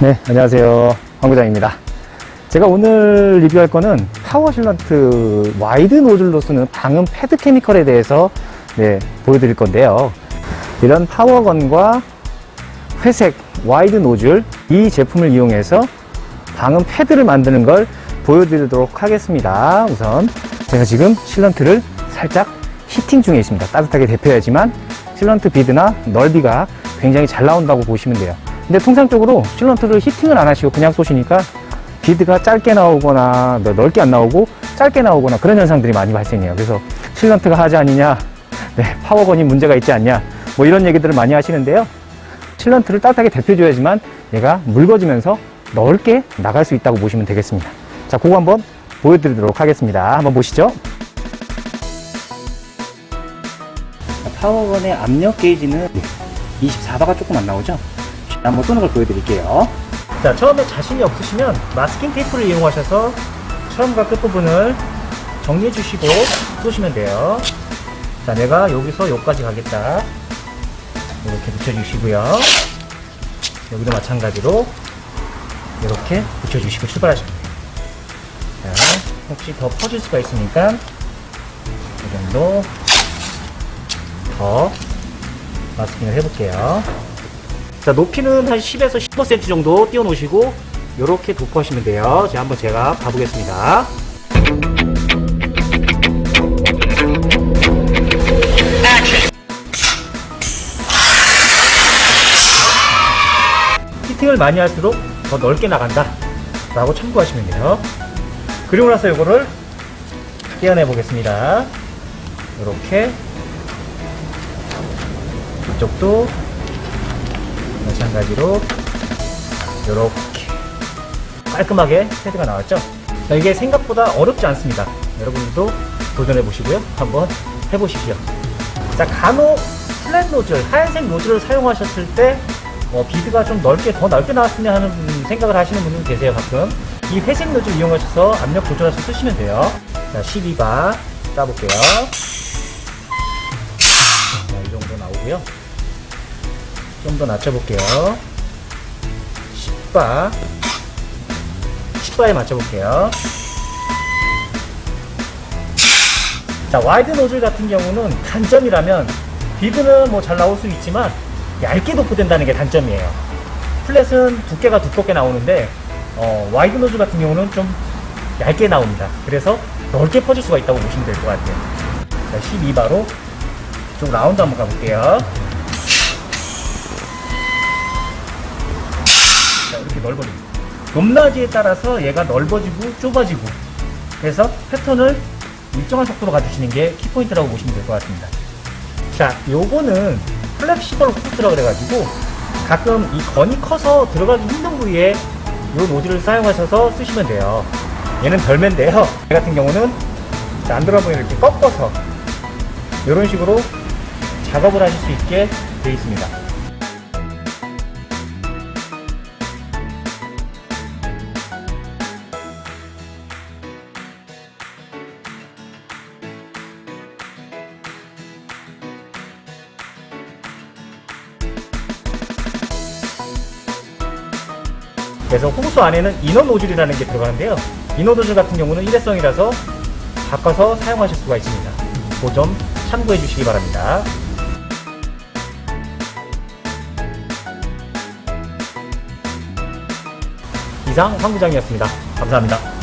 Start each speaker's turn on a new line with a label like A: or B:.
A: 네, 안녕하세요. 황부장입니다. 제가 오늘 리뷰할 거는 파워 실런트 와이드 노즐로 쓰는 방음 패드 케미컬에 대해서 네, 보여드릴 건데요. 이런 파워건과 회색 와이드 노즐 이 제품을 이용해서 방음 패드를 만드는 걸 보여드리도록 하겠습니다. 우선 제가 지금 실런트를 살짝 히팅 중에 있습니다. 따뜻하게 데펴야지만 실런트 비드나 넓이가 굉장히 잘 나온다고 보시면 돼요. 근데 통상적으로 실런트를 히팅을 안 하시고 그냥 쏘시니까 비드가 짧게 나오거나 뭐 넓게 안 나오고 짧게 나오거나 그런 현상들이 많이 발생해요. 그래서 실런트가 하지 않느냐, 네, 파워건이 문제가 있지 않냐, 뭐 이런 얘기들을 많이 하시는데요. 실런트를 따뜻하게 데펴줘야지만 얘가 묽어지면서 넓게 나갈 수 있다고 보시면 되겠습니다. 자, 그거 한번 보여드리도록 하겠습니다. 한번 보시죠. 파워건의 압력 게이지는 24바가 조금 안 나오죠? 한번 쏘는 걸 보여드릴게요. 자, 처음에 자신이 없으시면 마스킹 테이프를 이용하셔서 처음과 끝부분을 정리해 주시고 쏘시면 돼요. 자, 내가 여기서 여기까지 가겠다. 이렇게 붙여주시고요. 여기도 마찬가지로 이렇게 붙여주시고 출발하시면 돼요. 자, 혹시 더 퍼질 수가 있으니까 이 정도 더 마스킹을 해볼게요. 자, 높이는 한 10에서 15cm 정도 띄워 놓으시고 이렇게 도포하시면 돼요. 자, 한번 제가 가보겠습니다. 히팅을 많이 할수록 더 넓게 나간다 라고 참고하시면 돼요 그리고 나서 이거를 떼어내 보겠습니다 이렇게 이쪽도 마찬가지로 이렇게 깔끔하게 패드가 나왔죠? 자, 이게 생각보다 어렵지 않습니다. 여러분들도 도전해 보시고요. 한번 해보시죠 자 간혹 플랫 노즐 하얀색 노즐을 사용하셨을 때 어, 비드가 좀 넓게 더 넓게 나왔으면 하는 분, 생각을 하시는 분들 계세요 가끔. 이 회색 노즐 이용하셔서 압력 조절해서 쓰시면 돼요. 자 12바 짜볼게요. 자, 이 정도 나오고요 좀 더 낮춰볼게요. 10바. 10바에 맞춰볼게요. 자 와이드 노즐 같은 경우는 단점이라면 비드는 뭐 잘 나올 수 있지만 얇게 도포된다는 게 단점이에요. 플랫은 두께가 두껍게 나오는데 어, 와이드 노즐 같은 경우는 좀 얇게 나옵니다. 그래서 넓게 퍼질 수가 있다고 보시면 될 것 같아요. 자 12바로 좀 라운드 한번 가볼게요 넓어집니다. 높낮이에 따라서 얘가 넓어지고 좁아지고 그래서 패턴을 일정한 속도로 가주시는 게 키포인트라고 보시면 될 것 같습니다. 자 요거는 플렉시벌 후크스라 그래가지고 가끔 이 건이 커서 들어가기 힘든 부위에 요 노즐을 사용하셔서 쓰시면 돼요. 얘는 덜맨데요. 얘 같은 경우는 자, 안 들어가면 이렇게 꺾어서 이런 식으로 작업을 하실 수 있게 되어 있습니다 그래서 호수 안에는 이너 노즐이라는 게 들어가는데요. 이너 노즐 같은 경우는 일회성이라서 바꿔서 사용하실 수가 있습니다. 그 점 참고해 주시기 바랍니다. 이상 황부장이었습니다. 감사합니다.